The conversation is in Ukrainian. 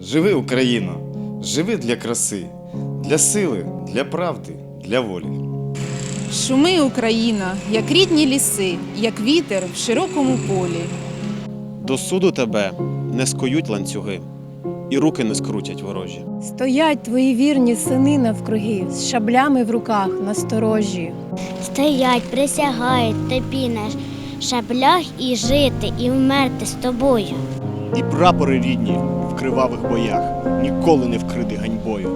Живи, Україно, живи для краси, для сили, для правди, для волі. Шуми Україна, як рідні ліси, як вітер в широкому полі. До суду тебе не скують ланцюги, і руки не скрутять ворожі. Стоять твої вірні сини навкруги, з шаблями в руках насторожі. Стоять, присягають тобі на шаблях і жити, і вмерти з тобою. І прапори рідні кривавих боях ніколи не вкрити ганьбою.